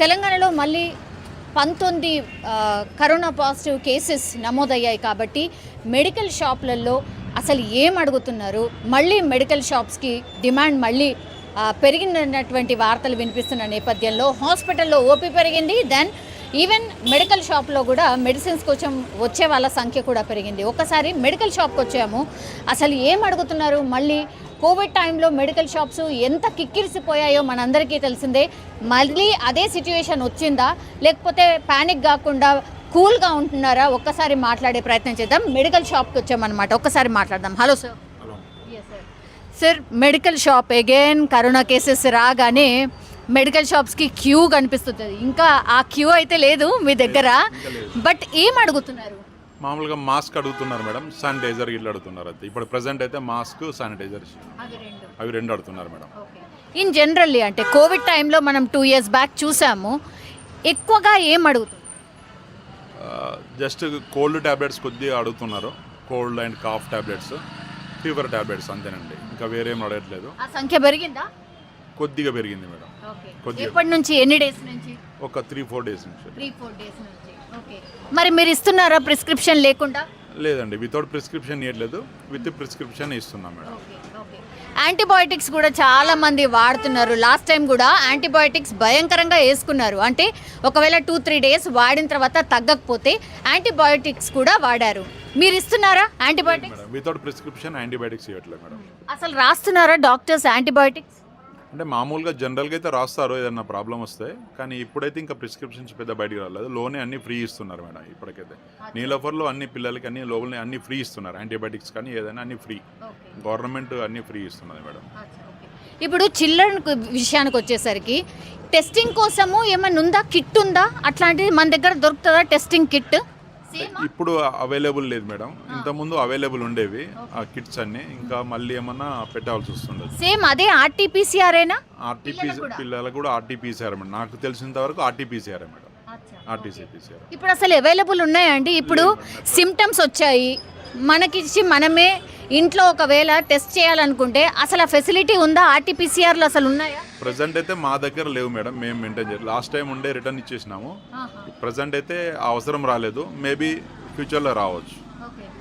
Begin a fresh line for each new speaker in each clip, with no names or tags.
తెలంగాణలో మళ్ళీ పంతొమ్మిది కరోనా పాజిటివ్ కేసెస్ నమోదయ్యాయి కాబట్టి మెడికల్ షాపులలో అసలు ఏం అడుగుతున్నారు? మళ్ళీ మెడికల్ షాప్స్కి డిమాండ్ మళ్ళీ పెరిగినటువంటి వార్తలు వినిపిస్తున్న నేపథ్యంలో హాస్పిటల్లో ఓపీ పెరిగింది. దెన్ ఈవెన్ మెడికల్ షాప్లో కూడా మెడిసిన్స్ కొంచెం వచ్చే వాళ్ళ సంఖ్య కూడా పెరిగింది. ఒకసారి మెడికల్ షాప్కి వచ్చాము. అసలు ఏం అడుగుతున్నారు? మళ్ళీ కోవిడ్ టైంలో మెడికల్ షాప్స్ ఎంత కిక్కిరిసిపోయాయో మనందరికీ తెలిసిందే. మళ్ళీ అదే సిచ్యువేషన్ వచ్చిందా? లేకపోతే ప్యానిక్ కాకుండా కూల్గా ఉంటున్నారా? ఒక్కసారి మాట్లాడే ప్రయత్నం చేద్దాం. మెడికల్ షాప్కి వచ్చామన్నమాట. ఒక్కసారి మాట్లాడదాం. Hello sir. Sir medical shop again corona cases రాగానే మెడికల్ షాప్స్కి క్యూ కనిపిస్తుంది. ఇంకా ఆ క్యూ అయితే లేదు మీ దగ్గర. బట్ ఏం అడుగుతున్నారు?
మామూలుగా మాస్క్ అడుగుతున్నారు మేడం. శానిటైజర్ ఇల్లు అడుగుతున్నారు అంతే. ఇప్పుడు ప్రజెంట్ అయితే మాస్క్ శానిటైజర్ అవి రెండు. అడుగుతున్నారు మేడం.
ఇన్ జనరల్లీ అంటే కోవిడ్ టైంలో మనం టూ ఇయర్స్ బ్యాక్ చూసాము. ఎక్కువగా ఏం అడుగుతుంది
జస్ట్ కోల్డ్ ట్యాబ్లెట్స్ కొద్దిగా అడుగుతున్నారు. Cold and cough tablets fever tablets అంతేనండి. ఇంకా వేరేం అడగట్లేదు.
ఆ సంఖ్య పెరిగిందా?
కొద్దిగా పెరిగింది మేడం. కొద్దిగా.
ఎప్పటి నుంచి? ఎన్ని డేస్ నుంచి?
ఒక త్రీ ఫోర్ డేస్ నుంచి.
త్రీ ఫోర్ డేస్ నుంచి. ఓకే. మరి మీరు ఇస్తున్నారా ప్రిస్క్రిప్షన్ లేకుండా?
లేదండి వితౌట్ ప్రిస్క్రిప్షన్ ఇవ్వట్లేదు విత్ ప్రిస్క్రిప్షన్ ఇస్తున్నాం మేడం.
యాంటీబయాటిక్స్ కూడా చాలా మంది వాడుతున్నారు. లాస్ట్ టైం కూడా యాంటీబయాటిక్స్ భయంకరంగా వేసుకున్నారు. అంటే ఒకవేళ టూ త్రీ డేస్ వాడిన తర్వాత తగ్గకపోతే యాంటీబయాటిక్స్ కూడా వాడారు. మీరు ఇస్తున్నారా యాంటీబయాటిక్స్
వితౌట్ ప్రిస్క్రిప్షన్ యాంటీబయాటిక్స్ ఇవ్వట్లేదు మేడం.
అసలు రాస్తున్నారా డాక్టర్స్ యాంటీబయాటిక్స్
అంటే మామూలుగా జనరల్గా అయితే రాస్తారు ఏదన్నా ప్రాబ్లం వస్తే కానీ ఇప్పుడైతే ఇంకా ప్రిస్క్రిప్షన్స్ పెద్ద బయటికి రాలేదు. లోనే అన్ని ఫ్రీ ఇస్తున్నారు మేడం ఇప్పటికైతే. నీలఫర్లో అన్ని పిల్లలకి అన్ని లోపలనే అన్ని ఫ్రీ ఇస్తున్నారు. యాంటీబయాటిక్స్ కానీ ఏదైనా అన్ని ఫ్రీ గవర్నమెంట్ అన్ని ఫ్రీ ఇస్తున్నది మేడం.
ఇప్పుడు చిల్డ్రన్ విషయానికి వచ్చేసరికి టెస్టింగ్ కోసము ఏమైనా ఉందా? కిట్ ఉందా? అట్లాంటిది మన దగ్గర దొరుకుతుందా? టెస్టింగ్ కిట్
ఇప్పుడు అవైలబుల్ లేదు మేడం. ఇంతకుముందు అవైలబుల్ ఉండేవి ఆ కిట్స్ అన్ని. ఇంకా మళ్ళీ ఏమన్నా పెట్టాల్సి వస్తుండదు.
సేమ్ అదే ఆర్టీపీసీఆర్ఏనా
ఆర్టీపీసీ పిల్లలకు కూడా? RTPCR madam. నాకు తెలిసినంత వరకు ఆర్టీపీసీఆర్ మేడం. ఆర్టీసీపీసీఆర్
ఇప్పుడు అసలు అవైలబుల్ ఉన్నాయండి? ఇప్పుడు సిమ్టమ్స్ వచ్చాయి. మనకిచ్చి మనమే ఇంట్లో ఒకవేళ టెస్ట్ చేయాలనుకుంటే అసలు ఆ ఫెసిలిటీ ఉందా? ఆర్టీపీసీఆర్లు అసలు ఉన్నాయా?
ప్రజెంట్ అయితే మా దగ్గర లేవు మేడం. మేము మెయింటైన్ చేయాలి లాస్ట్ టైం ఉండే రిటర్న్ ఇచ్చేసినాము. ప్రజెంట్ అయితే అవసరం రాలేదు. మేబీ ఫ్యూచర్లో రావచ్చు.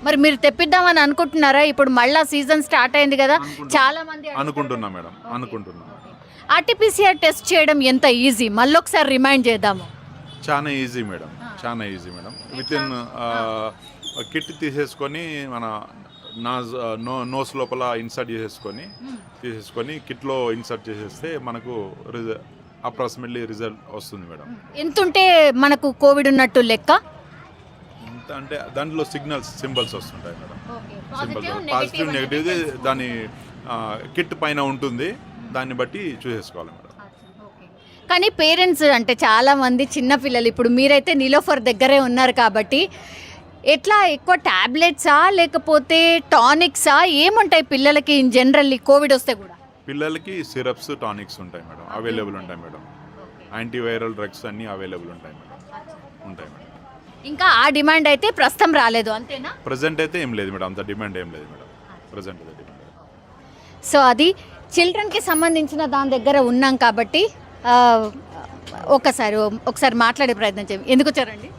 మరి మీరు తెప్పిద్దామని అనుకుంటున్నారా? ఇప్పుడు మళ్ళా సీజన్ స్టార్ట్ అయింది కదా. చాలా మంది
అనుకుంటున్నా మేడం. అనుకుంటున్నా.
ఆర్టీపీసీఆర్ టెస్ట్ చేయడం ఎంత ఈజీ మళ్ళీ ఒకసారి రిమైండ్ చేద్దాము.
చాలా ఈజీ మేడం. చాలా easy madam. With in kit తీసేసుకొని మన నాజ్ నో నోస్ లోపల ఇన్సర్ట్ చేసేసుకొని తీసేసుకొని కిట్లో ఇన్సర్ట్ చేసేస్తే మనకు రిజ అప్రాక్సిమేట్లీ రిజల్ట్ వస్తుంది మేడం.
ఎంత ఉంటే మనకు కోవిడ్ ఉన్నట్టు లెక్క?
ఎంత అంటే దాంట్లో సిగ్నల్స్ సింబల్స్ వస్తుంటాయి మేడం. సింబల్స్ పాజిటివ్ నెగిటివ్ దాని కిట్ పైన ఉంటుంది. దాన్ని బట్టి చూసేసుకోవాలి మేడం.
కానీ పేరెంట్స్ అంటే చాలా మంది చిన్న పిల్లలు ఇప్పుడు మీరైతే నిలోఫర్ దగ్గరే ఉన్నారు కాబట్టి ఎట్లా ఎక్కువ టాబ్లెట్సా లేకపోతే టానిక్సా? ఏముంటాయి పిల్లలకి ఇన్ జనరల్లీ కోవిడ్ వస్తే కూడా?
పిల్లలకి సిరప్స్ టానిక్స్ ఉంటాయి మేడం. అవైలబుల్ ఉంటాయి మేడం. యాంటీవైరల్ డ్రగ్స్ అన్నీ అవైలబుల్ ఉంటాయి మేడం. ఉంటాయి మేడం.
ఇంకా ఆ డిమాండ్ అయితే ప్రస్తుతం రాలేదు అంతేనా?
ప్రజెంట్ అయితే ఏం లేదు మేడం. అంత డిమాండ్ ఏం లేదు మేడం. ప్రజెంట్ అయితే డిమాండ్
సో అది చిల్డ్రన్కి సంబంధించిన దాని దగ్గర ఉన్నాం కాబట్టి ఒకసారి ఒకసారి మాట్లాడే ప్రయత్నం చేయం ఎందుకు వచ్చారండి?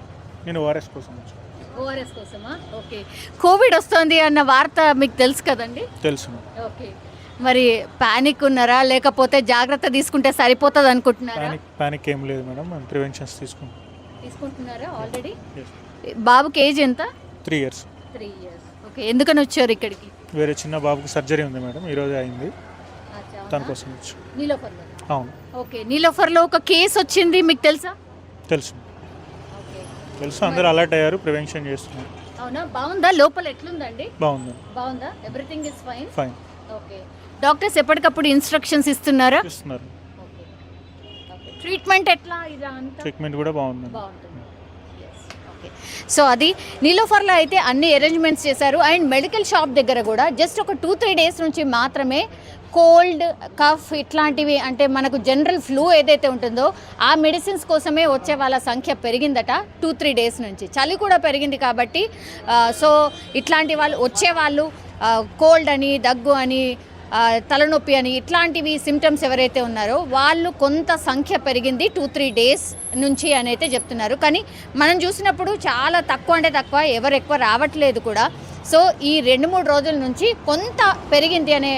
నేను ఓఆర్ఎస్ కోసం వచ్చాను.
ఓఆర్ఎస్ కోసమా? ఓకే. కోవిడ్ వస్తుంది అన్న వార్త మీకు తెలుసు కదండి?
తెలుసు
ఓకే. మరి పానిక్ ఉన్నారా? లేకపోతే జాగ్రత్త తీసుకుంటే సరిపోతుంది అనుకుంటున్నారా?
ప్యానిక్ ఏం లేదు మేడం. మేము ప్రివెన్షన్స్ తీసుకుంటాం.
తీసుకుంటున్నారా ఆల్రెడీ? బాబుకి ఏజ్ ఎంత?
Three years
three years okay. ఎందుకని వచ్చారు ఇక్కడికి?
వేరే చిన్న బాబుకి సర్జరీ ఉంది మేడం. ఈరోజు అయింది. దాని కోసం వచ్చు.
నీలోఫర్లో
అవును.
ఓకే నీలోఫర్లో ఒక కేసు వచ్చింది మీకు తెలుసా?
తెలుసు. తెలుసు అందరూ అలర్ట్ అయ్యారు ప్రివెన్షన్ చేస్తున్నారు.
అవునా? బాగుందా? లోపల ఎట్లుందండి?
బాగుంది.
బాగుందా? Everything is fine?
Fine.
Okay. Doctors ఎప్పటికప్పుడు ఇన్స్ట్రక్షన్స్ ఇస్తున్నారా?
ఇస్తున్నారు.
ట్రీట్మెంట్ ఎట్లా ఇదా అంతా
ట్రీట్మెంట్ కూడా బాగుంది
బాగుంటుంది. సో అది నీలోఫర్లో అయితే అన్ని అరేంజ్మెంట్స్ చేశారు. అండ్ మెడికల్ షాప్ దగ్గర కూడా జస్ట్ ఒక టూ త్రీ డేస్ నుంచి మాత్రమే కోల్డ్ కఫ్ ఇట్లాంటివి అంటే మనకు జనరల్ ఫ్లూ ఏదైతే ఉంటుందో ఆ మెడిసిన్స్ కోసమే వచ్చే వాళ్ళ సంఖ్య పెరిగిందట టూ త్రీ డేస్ నుంచి. చలి కూడా పెరిగింది కాబట్టి సో ఇట్లాంటి వాళ్ళు వచ్చే వాళ్ళు కోల్డ్ అని దగ్గు అని తలనొప్పి అని ఇట్లాంటివి సిమ్టమ్స్ ఎవరైతే ఉన్నారో వాళ్ళు కొంత సంఖ్య పెరిగింది టూ త్రీ డేస్ నుంచి అని అయితే చెప్తున్నారు. కానీ మనం చూసినప్పుడు చాలా తక్కువ అంటే తక్కువ ఎవరు ఎక్కువ రావట్లేదు కూడా. సో ఈ రెండు మూడు రోజుల నుంచి కొంత పెరిగింది అనే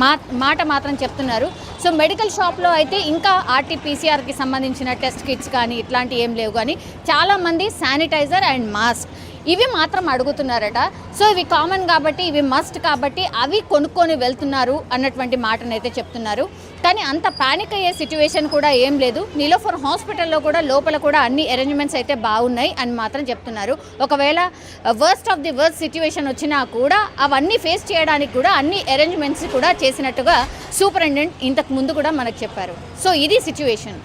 మా మాట మాత్రం చెప్తున్నారు. సో మెడికల్ షాప్లో అయితే ఇంకా ఆర్టీపీసీఆర్కి సంబంధించిన టెస్ట్ కిట్స్ కానీ ఇట్లాంటివి ఏం లేవు. కానీ చాలామంది శానిటైజర్ అండ్ మాస్క్ ఇవి మాత్రం అడుగుతున్నారట. సో ఇవి కామన్ కాబట్టి ఇవి మస్ట్ కాబట్టి అవి కొనుక్కొని వెళ్తున్నారు అన్నటువంటి మాటనైతే చెప్తున్నారు. కానీ అంత పానిక్ అయ్యే సిచ్యువేషన్ కూడా ఏం లేదు. నీలోఫర్ హాస్పిటల్లో కూడా లోపల కూడా అన్ని అరేంజ్మెంట్స్ అయితే బాగున్నాయి అని మాత్రం చెప్తున్నారు. ఒకవేళ worst of the worst situation వచ్చినా కూడా అవన్నీ ఫేస్ చేయడానికి కూడా అన్ని అరేంజ్మెంట్స్ కూడా చేసినట్టుగా సూపరింటెండెంట్ ఇంతకు ముందు కూడా మనకు చెప్పారు. సో ఇది సిచ్యువేషన్